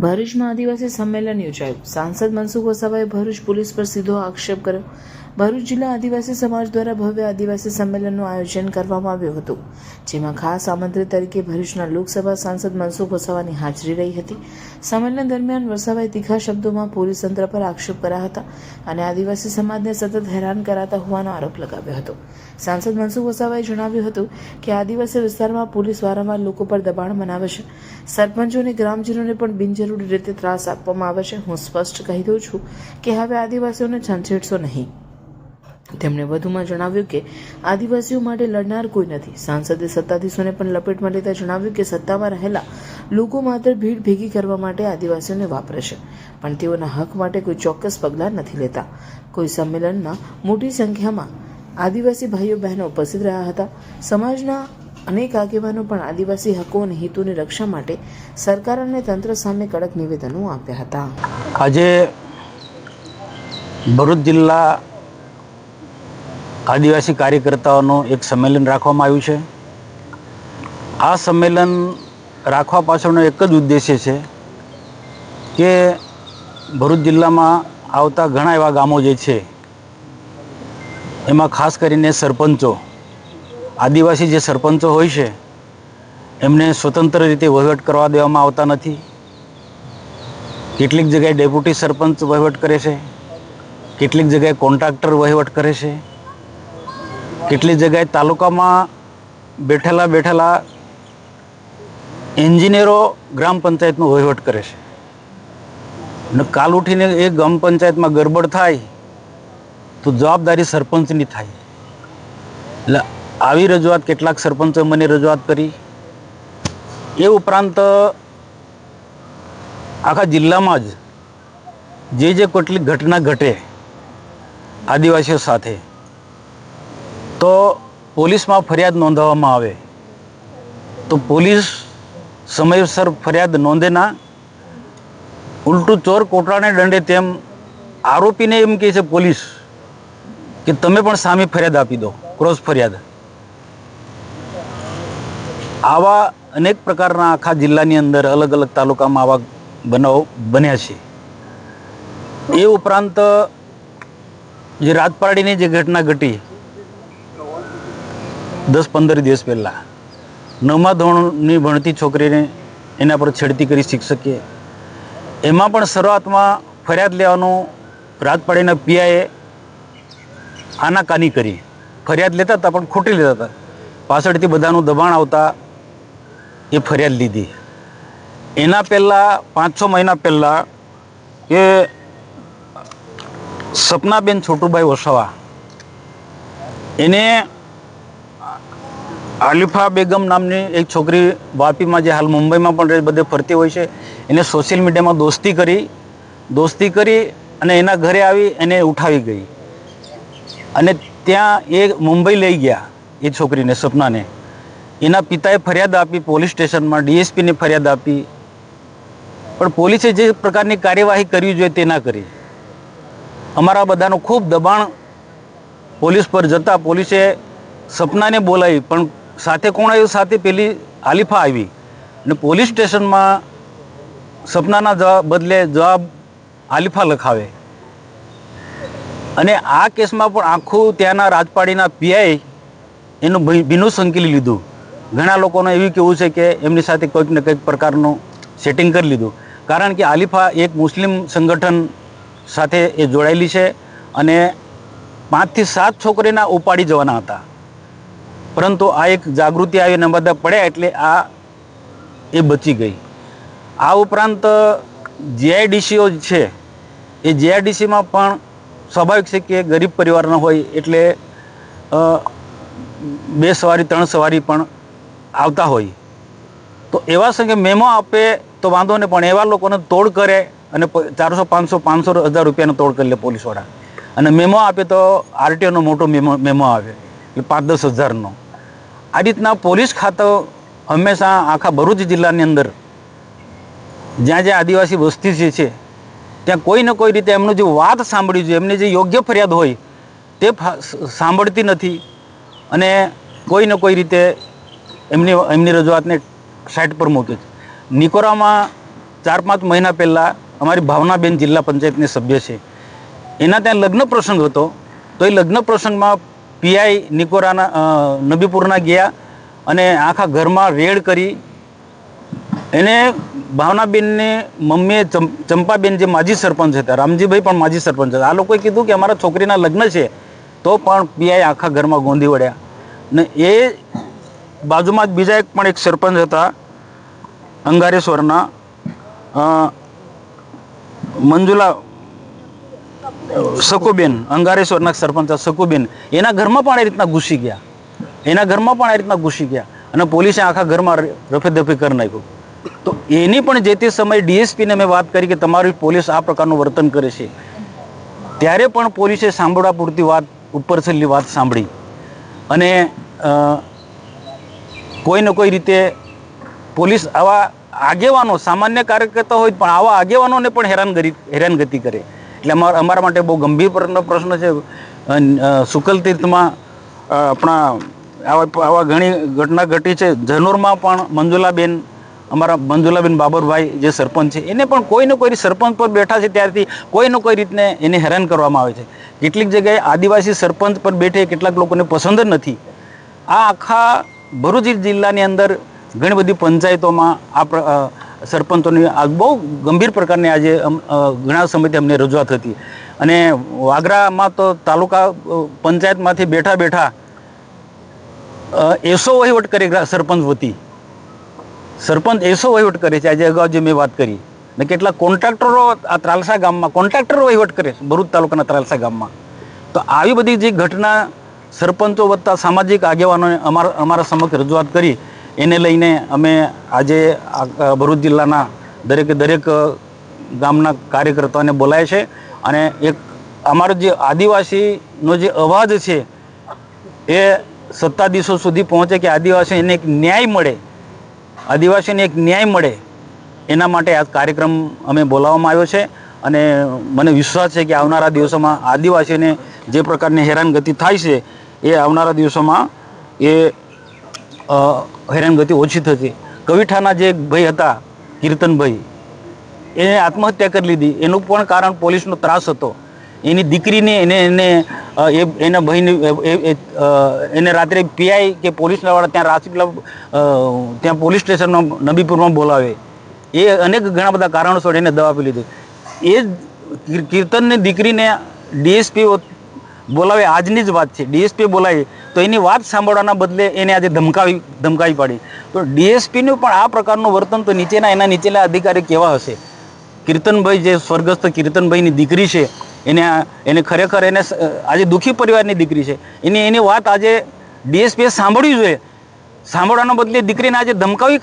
ભરૂચમાં આદિવાસી સંમેલન યોજાયું. સાંસદ મનસુખ વસાવાએ ભરૂચ પોલીસ પર સીધો આક્ષેપ કર્યો. ભરૂચ જિલ્લા આદિવાસી સમાજ દ્વારા ભવ્ય આદિવાસી સંમેલનનું આયોજન કરવામાં આવ્યું હતું, જેમાં ખાસ આમંત્રિત તરીકે ભરૂચના લોકસભા સાંસદ મનસુખ વસાવાની હાજરી રહી હતી. સંમેલન દરમિયાન વસાવાએ તીખા શબ્દોમાં પોલીસ તંત્ર પર આક્ષેપ કર્યા હતા અને આદિવાસી સમાજને સતત હેરાન કરાતા હોવાનો આરોપ લગાવ્યો હતો. સાંસદ મનસુખ વસાવાએ જણાવ્યું હતું કે આદિવાસી વિસ્તારમાં પોલીસ વારંવાર લોકો પર દબાણ બનાવે છે. સરપંચો અને ગ્રામજનોને પણ બિનજરૂરી રીતે ત્રાસ આપવામાં આવે છે. હું સ્પષ્ટ કહી દઉં છું કે હવે આદિવાસીઓને છંછેડશો નહીં. તેમણે વધુમાં જણાવ્યું કે, આદિવાસીઓ માટે લડનાર કોઈ નથી. સાંસદે સત્તાધીશોને પણ લપેટમાં લેતા જણાવ્યું કે, સત્તામાં રહેલા લોકો માત્ર ભીડ ભેગી કરવા માટે આદિવાસીઓને વાપરે છે, પણ તેઓના હક માટે કોઈ ચોક્કસ પગલાં નથી લેતા. કોઈ સંમેલનમાં મોટી સંખ્યામાં આદિવાસી ભાઈઓ બહેનો ઉપસ્થિત રહ્યા હતા. સમાજના અનેક આગેવાનો પણ આદિવાસી હકો અને હિતોની રક્ષા માટે સરકાર અને તંત્ર સામે કડક નિવેદનો આપ્યા હતા. આજે ભરૂચ જિલ્લા આદિવાસી કાર્યકર્તાઓનું એક સંમેલન રાખવામાં આવ્યું છે. આ સંમેલન રાખવા પાછળનો એક જ ઉદ્દેશ્ય છે કે ભરૂચ જિલ્લામાં આવતા ઘણા એવા ગામો જે છે, એમાં ખાસ કરીને સરપંચો, આદિવાસી જે સરપંચો હોય છે, એમને સ્વતંત્ર રીતે વહીવટ કરવા દેવામાં આવતા નથી. કેટલીક જગ્યાએ ડેપ્યુટી સરપંચ વહીવટ કરે છે, કેટલીક જગ્યાએ કોન્ટ્રાક્ટર વહીવટ કરે છે કેટલીક જગ્યાએ તાલુકામાં બેઠેલા બેઠેલા એન્જિનિયરો ગ્રામ પંચાયતનો વહીવટ કરે છે. અને કાલ ઉઠીને એ ગ્રામ પંચાયતમાં ગરબડ થાય, તો જવાબદારી સરપંચની થાય. એટલે આવી રજૂઆત કેટલાક સરપંચો મને રજૂઆત કરી. એ ઉપરાંત આખા જિલ્લામાં જ જે જે કેટલીક ઘટના ઘટે આદિવાસીઓ સાથે તો પોલીસમાં ફરિયાદ નોંધાવવામાં આવે. તો પોલીસ સમયસર ફરિયાદ નોંધે ના. ઉલટું ચોર કોટરાને દંડે તેમ આરોપીને એમ કહે છે પોલીસ કે તમે પણ સામે ફરિયાદ આપી દો, ક્રોસ ફરિયાદ. આવા અનેક પ્રકારના આખા જિલ્લાની અંદર અલગ અલગ તાલુકામાં આવા બનાવ બન્યા છે. એ ઉપરાંત જે રાતપાડીની જે ઘટના ઘટી દસ પંદર દિવસ પહેલાં નવમા ધોરણની ભણતી છોકરીને એના પર છેડતી કરી શિક્ષકે. એમાં પણ શરૂઆતમાં ફરિયાદ લેવાનું રાજપાડીના પીઆઈએ આનાકાની કરી. ફરિયાદ લેતા હતા પણ ખોટી લેતા હતા. પાછળથી બધાનું દબાણ આવતા એ ફરિયાદ લીધી. એના પહેલાં પાંચ છ મહિના પહેલાં એ સપનાબેન છોટુભાઈ વસાવા એને આલિફા બેગમ નામની એક છોકરી વાપીમાં જે હાલ મુંબઈમાં પણ બધે ફરતી હોય છે. એને સોશિયલ મીડિયામાં દોસ્તી કરી દોસ્તી કરી અને એના ઘરે આવી એને ઉઠાવી ગઈ. અને ત્યાં એ મુંબઈ લઈ ગયા એ છોકરીને, સપનાને. એના પિતાએ ફરિયાદ આપી, પોલીસ સ્ટેશનમાં ડીએસપીને ફરિયાદ આપી. પણ પોલીસે જે પ્રકારની કાર્યવાહી કરવી જોઈએ તે ના કરી. અમારા બધાનું ખૂબ દબાણ પોલીસ પર જતાં પોલીસે સપનાને બોલાવી, પણ સાથે કોણ આવ્યું? સાથે પેલી આલિફા આવી. અને પોલીસ સ્ટેશનમાં સપનાના જવાબ બદલે જવાબ આલિફા લખાવે. અને આ કેસમાં પણ આખું ત્યાંના રાજપાડીના પીઆઈ એનું ભીનું સંકેલી લીધું. ઘણા લોકોનું એવું કેવું છે કે એમની સાથે કોઈક ને કંઈક પ્રકારનું સેટિંગ કરી લીધું. કારણ કે આલિફા એક મુસ્લિમ સંગઠન સાથે એ જોડાયેલી છે અને પાંચથી સાત છોકરીના ઉપાડી જવાના હતા. પરંતુ આ એક જાગૃતિ આવીને બધા પડ્યા એટલે આ એ બચી ગઈ. આ ઉપરાંત, જીઆઈડીસીઓ છે, એ જીઆઈડીસીમાં પણ સ્વાભાવિક છે કે ગરીબ પરિવારના હોય એટલે બે સવારી, ત્રણ સવારી પણ આવતા હોય. તો એવા સંગે મેમો આપે તો વાંધો નહીં, પણ એવા લોકોને તોડ કરે અને ચારસો, પાંચસો પાંચસો હજાર રૂપિયાનો તોડ કરી લે પોલીસવાળા. અને મેમો આપે તો આરટીઓનો મોટો મેમો મેમો આવે. એટલે પાંચ દસ હજારનો. આ રીતના પોલીસ ખાતો હંમેશા આખા ભરૂચ જિલ્લાની અંદર જ્યાં જ્યાં આદિવાસી વસ્તી જે છે, ત્યાં કોઈ ને કોઈ રીતે એમનું જે વાત સાંભળ્યું છે એમની જે યોગ્ય ફરિયાદ હોય, તે સાંભળતી નથી અને કોઈ ને કોઈ રીતે એમની એમની રજૂઆતને સાઈડ પર મૂકે છે. નિકોરામાં ચાર પાંચ મહિના પહેલાં અમારી ભાવનાબેન જિલ્લા પંચાયતની સભ્ય છે. એના ત્યાં લગ્ન પ્રસંગ હતો. તો એ લગ્ન પ્રસંગમાં પીઆઈ નિકોરાના નબીપુરના ગયા અને આખા ઘરમાં રેડ કરી. એને ભાવનાબેનને મમ્મીએ ચંપાબેન જે માજી સરપંચ હતા, રામજીભાઈ પણ માજી સરપંચ હતા. આ લોકોએ કીધું કે અમારા છોકરીના લગ્ન છે, તો પણ પીઆઈ આખા ઘરમાં ગોંધી વળ્યા. ને એ બાજુમાં જ બીજા એક પણ એક સરપંચ હતા, અંગારેશ્વરના મંજુલા સકુબેન, અંગારેશ્વરના સરપંચ સકુબેન, એના ઘરમાં પણ એ રીતના ઘૂસી ગયા. એના ઘરમાં પણ આ રીતના ઘૂસી ગયા અને પોલીસે આખા ઘરમાં રફેદફે કરી નાખ્યું. તો એની પણ જે તે સમયે ડીએસપીને મેં વાત કરી કે તમારી પોલીસ આ પ્રકારનું વર્તન કરે છે. ત્યારે પણ પોલીસે સાંભળવા પૂરતી વાત ઉપર છેલ્લી વાત સાંભળી. અને કોઈ ને કોઈ રીતે પોલીસ આવા આગેવાનો, સામાન્ય કાર્યકર્તા હોય પણ આવા આગેવાનોને પણ હેરાનગતિ હેરાનગતિ કરે. એટલે અમારા અમારા માટે બહુ ગંભીર પ્રશ્ન છે. શુકલ તીર્થમાં આપણા, આવા આવા ઘણી ઘટના ઘટી છે. જનોરમાં પણ મંજુલાબેન, અમારા મંજુલાબેન બાબરભાઈ જે સરપંચ છે, એને પણ કોઈ ને કોઈ સરપંચ પર બેઠા છે ત્યારથી કોઈ ને કોઈ રીતને એને હેરાન કરવામાં આવે છે. કેટલીક જગ્યાએ આદિવાસી સરપંચ પર બેઠે કેટલાક લોકોને પસંદ જ નથી. આ આખા ભરૂચ જિલ્લાની અંદર ઘણી બધી પંચાયતોમાં આ સરપંચોની આ બહુ ગંભીર પ્રકારની આજે ઘણા સમયથી અમને રજૂઆત હતી. અને વાગરામાં તો તાલુકા પંચાયતમાંથી બેઠા બેઠા એસો વહીવટ કરે સરપંચ વતી. સરપંચ એસો વહીવટ કરે છે. આજે અગાઉ જે મેં વાત કરી. ને કેટલા કોન્ટ્રાક્ટરો આ ત્રાલસા ગામમાં, કોન્ટ્રાક્ટરો વહીવટ કરે છે, ભરૂચ તાલુકાના ત્રાલસા ગામમાં. તો આવી બધી જે ઘટના સરપંચો વત્તા સામાજિક આગેવાનોને અમારા અમારા સમક્ષ રજૂઆત કરી. એને લઈને અમે આજે ભરૂચ જિલ્લાના દરેકે દરેક ગામના કાર્યકર્તાઓને બોલાય છે અને એક અમારો જે આદિવાસીનો જે અવાજ છે એ સત્તાધીશો સુધી પહોંચે કે આદિવાસીને એક ન્યાય મળે, આદિવાસીને એક ન્યાય મળે, એના માટે આ કાર્યક્રમ અમે બોલાવવામાં આવ્યો છે અને મને વિશ્વાસ છે કે આવનારા દિવસોમાં આદિવાસીને જે પ્રકારની હેરાનગતિ થાય છે એ આવનારા દિવસોમાં એ હેરાનગતિ ઓછી થતી. કવિઠાના જે ભાઈ હતા, કીર્તનભાઈ, એને આત્મહત્યા કરી લીધી. એનું પણ કારણ પોલીસનો ત્રાસ હતો. એની દીકરીને એને એને એ, એના ભાઈને એને રાત્રે પીઆઈ કે પોલીસવાળા ત્યાં રાજપીપળા ત્યાં પોલીસ સ્ટેશનમાં, નબીપુરમાં બોલાવે. એ અનેક ઘણા બધા કારણોસર એને દવા આપી લીધી. એ કીર્તનની દીકરીને ડીએસપી બોલાવે આજની જ વાત છે. ડીએસપી બોલાવી તો એની વાત સાંભળવાના બદલે એને આજે ધમકાવી ધમકાવી પાડી. તો ડીએસપીનું પણ આ પ્રકારનું વર્તન તો નીચેના, એના નીચેના અધિકારી કેવા હશે? કીર્તનભાઈ જે સ્વર્ગસ્થ કીર્તનભાઈની દીકરી છે, એને એને ખરેખર એને આજે દુઃખી પરિવારની દીકરી છે. એની એની વાત આજે ડીએસપીએ સાંભળવી જોઈએ. સાંભળવાના બદલે દીકરીને આજે ધમકાવી